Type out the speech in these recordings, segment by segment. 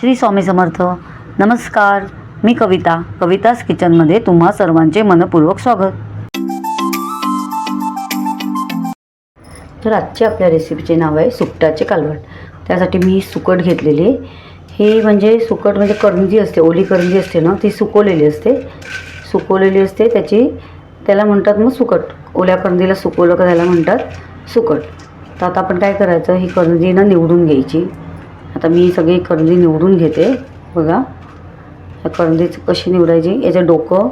श्री स्वामी समर्थ. नमस्कार. मी कविता. कविताज किचनमध्ये तुम्हा सर्वांचे मनपूर्वक स्वागत. तर आजची आपल्या रेसिपीचे नाव आहे सुकटाचे कालवण. त्यासाठी मी सुकट घेतलेली हे म्हणजे सुकट म्हणजे करंजी असते ओली करंजी असते ना ती सुकवलेली असते. सुकवलेली असते त्याची त्याला म्हणतात मग सुकट. ओल्या करंजीला सुकवलं का त्याला म्हणतात सुकट. तर आता आपण काय करायचं? ही करंजी ना निवडून घ्यायची. आता मी सगळी करंजी निवडून घेते बघा. ह्या करंजीचं कशी निवडायची? याचं डोकं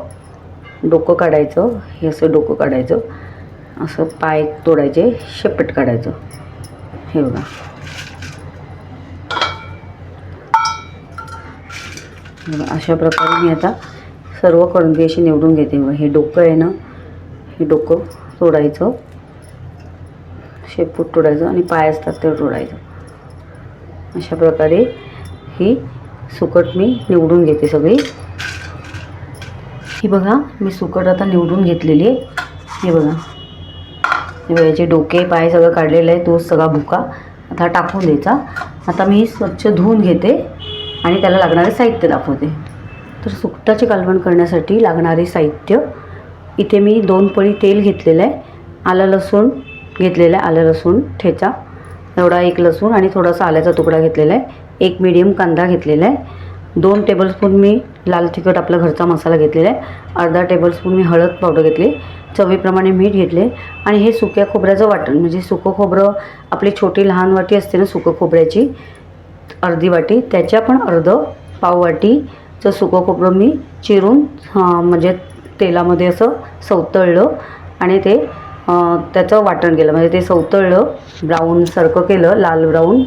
डोकं काढायचं. हे असं डोकं काढायचं. असं पाय तोडायचे शेपट काढायचं. हे बघा अशा प्रकारे मी आता सर्व करंजी अशी निवडून घेते. बघा हे डोकं आहे ना हे डोकं तोडायचं. शेपूट तोडायचं आणि पाय असतात ते तोडायचं. अशा प्रकारे ही सुकट मी निवडून घेते सगळी. ही बघा मी सुकट आता निवडून घेतलेली आहे. हे बघा. हे याचे डोके पाय सगळं काढलेलं आहे तो सगळा भुका आता टाकून द्यायचा. आता मी स्वच्छ धुवून घेते आणि त्याला लागणारे साहित्य दाखवते. तर सुकटाचे कालवण करण्यासाठी लागणारे साहित्य इथे मी दोन पळी तेल घेतलेलं आहे. आलं लसूण घेतलेलं आहे आलं लसूण ठेचा. एवढा एक लसूण आणि थोडासा आल्याचा तुकडा घेतलेला आहे. एक मीडियम कांदा घेतलेला आहे. दोन टेबलस्पून मी लाल तिखट आपला घरचा मसाला घेतलेला आहे. अर्धा टेबलस्पून मी हळद पावडर घेतली. चवीप्रमाणे मीठ घेतले. आणि हे सुक्या खोबऱ्याचं वाटण म्हणजे सुकं खोबरं आपली छोटी लहान वाटी असते ना सुकं खोबऱ्याची अर्धी वाटी त्याच्या पण अर्ध पाव वाटीचं सुकं खोबरं मी चिरून म्हणजे तेलामध्ये असं सवतळलं. आणि ते त्याचं वाटण केलं. म्हणजे ते सवतळलं ब्राऊनसारखं केलं लाल ब्राऊन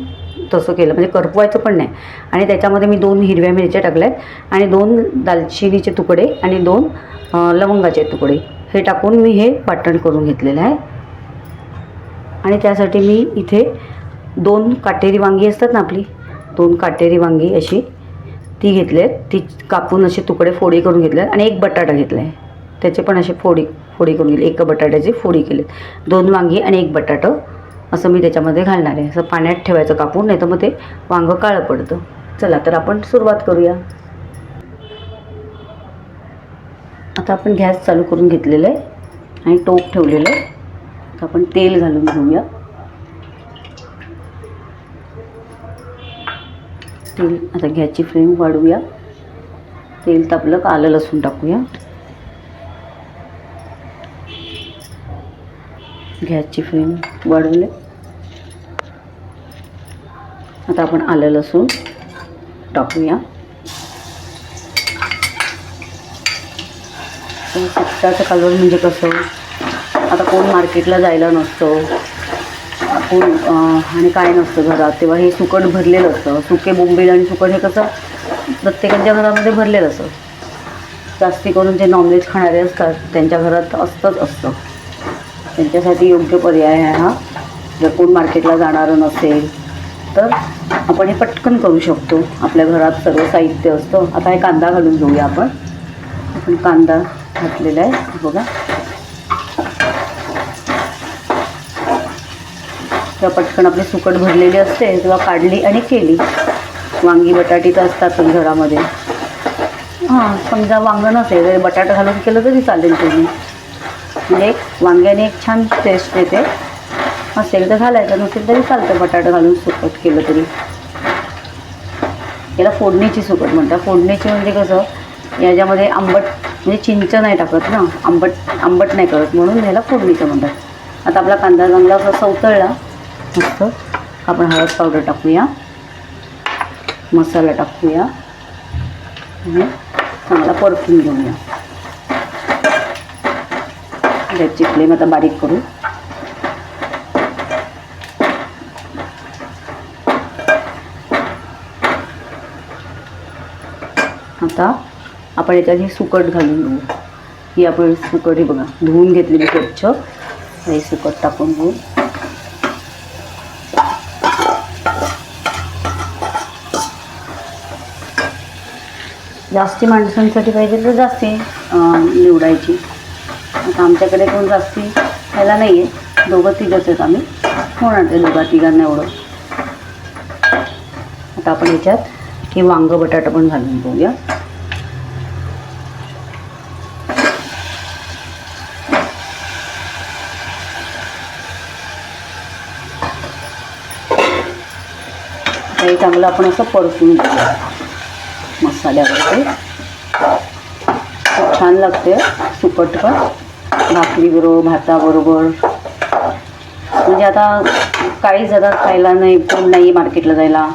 तसं केलं. म्हणजे करपवायचं पण नाही. आणि त्याच्यामध्ये मी दोन हिरव्या मिरच्या टाकल्या आहेत आणि दोन दालचिनीचे तुकडे आणि दोन लवंगाचे तुकडे. हे टाकून मी हे वाटण करून घेतलेलं आहे. आणि त्यासाठी मी इथे दोन काटेरी वांगी असतात ना आपली दोन काटेरी वांगी अशी ती घेतली आहेत ती कापून असे तुकडे फोडी करून घेतले आहेत आणि एक बटाटा घेतला आहे त्याचे पण असे फोडी फोडी करून घेतली. एका बटाट्याची फोडी केली. दोन वांगी आणि एक बटाटं. असं मी त्याच्यामध्ये घालणार आहे. असं पाण्यात ठेवायचं कापून नाही तर मग ते वांगं काळं पडतं. चला तर आपण सुरुवात करूया. आता आपण गॅस चालू करून घेतलेलं आहे आणि टोप ठेवलेलं आहे. आता आपण तेल घालून घेऊया. तेल आता गॅसची फ्लेम वाढवूया. तेल तापलं का आलं लसूण टाकूया. गॅसची फ्लेम वाढवले. आता आपण आलं लसूण टाकूया. त्याचं सुकटाचं कालवण म्हणजे कसं? आता कोण मार्केटला जायला नसतं. कोण आणि काय नसतं घरात. तेव्हा हे सुकट भरलेलं असतं. सुके बोंबील आणि सुकट हे कसं? प्रत्येकाच्या घरामध्ये भरलेलं असतं. जास्ती करून जे नॉनव्हेज खाणारे असतात त्यांच्या घरात असतंच असतं. त्यांच्यासाठी योग्य पर्याय आहे हा. जर कोण मार्केटला जाणारं नसेल तर आपण हे पटकन करू शकतो. आपल्या घरात सर्व साहित्य असतं. आता हे कांदा घालून घेऊया आपण. आपण कांदा घातलेला आहे. बघा. किंवा पटकन आपली सुकट भरलेली असते तेव्हा काढली आणि केली. वांगी बटाटी तर असतातच घरामध्ये. हां समजा वांगं नसेल बटाटा घालून केलं तरी चालेल तुम्ही. म्हणजे वांग्याने एक छान टेस्ट येते. असेल तर घालायचं नसेल तरी चालतं बटाटा घालून सुकट केलं तरी. याला फोडणीची सुकट म्हणतात. फोडणीची म्हणजे कसं याच्यामध्ये आंबट म्हणजे चिंच नाही टाकत ना. आंबट आंबट नाही करत म्हणून याला फोडणीचं म्हणतात. आता आपला कांदा चांगला असा सवतळला. मस्त. आपण हळद पावडर टाकूया. मसाला टाकूया. आणि चांगला परतून घेऊया. गॅसची फ्लेम आता बारीक करू आता आपण याच्यात ही सुकट घालून घेऊ. ही आपण सुकट हे बघा धुवून घेतलेली स्वच्छ. हे सुकट टाकून घेऊ. जास्ती माणसांसाठी पाहिजे तर जास्ती निवडायची. आता आमच्याकडे कोण जास्ती खायला नाही आहे दोघं तिघंच आहेत आम्ही. होणार ते दोघा तिघांना एवढं? आता आपण ह्याच्यात हे वांग बटाटा पण घालून बघूया. हे चांगलं आपण असं परतून घेऊया. मसाल्यावरती. खूप छान लागते सुकट भाकरीबरोबर भाताबरोबर. म्हणजे आता काहीच आता खायला नाही कोण नाही मार्केटला जायला.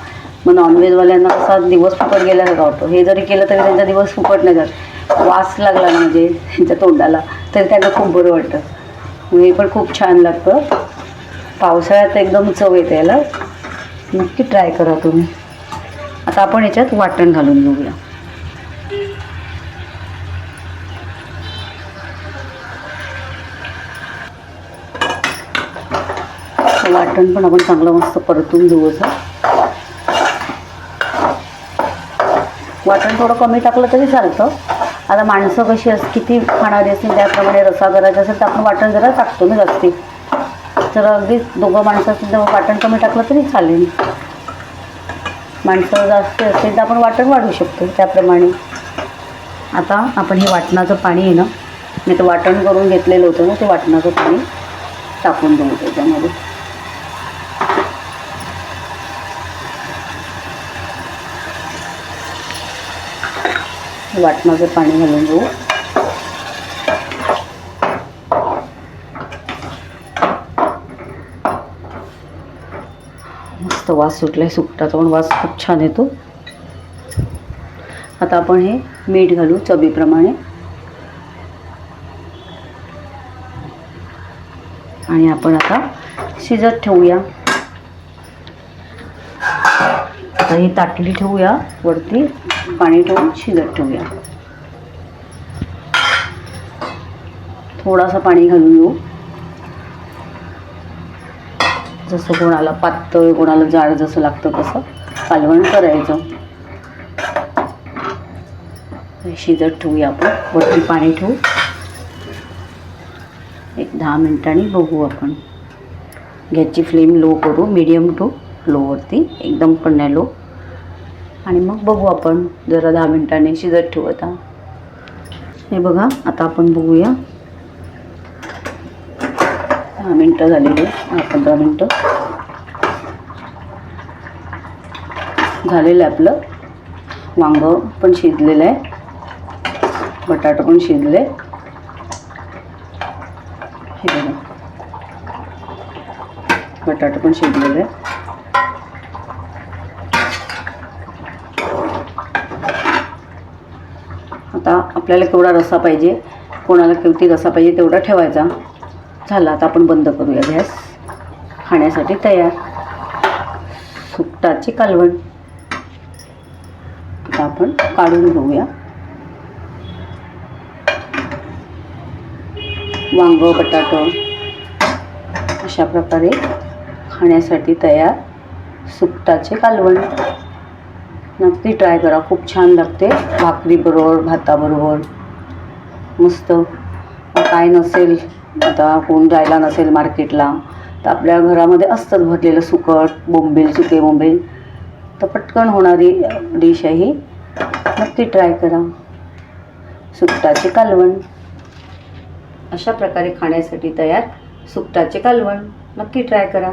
मग नॉनव्हेजवाल्यांना कसा दिवस फुकट गेल्यासारखा होतो हे जरी केलं तरी त्यांचा दिवस फुकट नाही जात. वास लागला ना म्हणजे त्यांच्या तोंडाला तरी त्यांना खूप बरं वाटतं. मग हे पण खूप छान लागतं. पावसाळ्यात एकदम चव येते याला. नक्की ट्राय करा तुम्ही. आता आपण याच्यात वाटण घालून घेऊया. वाटण पण आपण चांगलं मस्त परतून घेऊ असं. वाटण थोडं कमी टाकलं तरी चालतं. आता माणसं कशी अस किती खाणारी असतील त्याप्रमाणे रसा करायचा असेल तर आपण वाटण जरा टाकतो ना जास्ती. जर अगदी दोघं माणसं असतील तर वाटण कमी टाकलं तरी चालेल. माणसं जास्त असतील तर आपण वाटण वाढवू शकतो त्याप्रमाणे. आता आपण हे वाटणाचं पाणी आहे ना मी ते वाटण करून घेतलेलं होतं ना ते वाटणाचं पाणी टाकून देऊ त्याच्यामध्ये. वाटणाचं पाणी घालून घेऊ. मस्त वास सुटलाय सुकटाचा पण वास खूप छान येतो. आता आपण हे मीठ घालू चवीप्रमाणे. आणि आपण आता शिजत ठेवूया. आता ही ताटली ठेवूया वरती पाणी ठेवून शिजत ठेवूया. थोडासा पाणी घालून घेऊ. जसं कोणाला पातळ कोणाला जाड जसं लागतं तसं कालवण करायचं. शिजत ठेवूया आपण. वरती पाणी ठेवू. एक दहा मिनिटांनी बघू आपण. गॅसची फ्लेम लो करू मीडियम टू लोवरती एकदम पण नाही लो. आणि मग बघू आपण जरा दहा मिनिटांनी शिजत ठेवू आता. हे बघा आता आपण बघूया. दहा मिनटं झालेली दहा पंधरा मिनटं. झालेलं आहे आपलं. वांग पण शिजलेलं आहे. बटाटा पण शिजले. हे बघा. बटाटा पण शिजलेलं आहे. आता आपल्याला केवढा रसा पाहिजे कोणाला किती रसा पाहिजे तेवढा ठेवायचा. झाला आता आपण बंद करूया गॅस. खाण्यासाठी तयार. सुकटाची कालवण. आता आपण काढून घेऊया. वांग बटाटो अशा प्रकारे खाण्यासाठी तयार. सुकटाचे कालवण. नक्की ट्राय करा. खूप छान लागते. भाकरीबरोबर भाताबरोबर. मस्त. काय नसेल आता कोण जायला नसेल मार्केटला तर आपल्या घरामध्ये असतात भरलेलं सुकट बोंबील सुके बोंबील. तर पटकन होणारी डिश आहे ही. नक्की ट्राय करा. सुकटाचे कालवण. अशा प्रकारे खाण्यासाठी तयार सुकटाचे कालवण. नक्की ट्राय करा.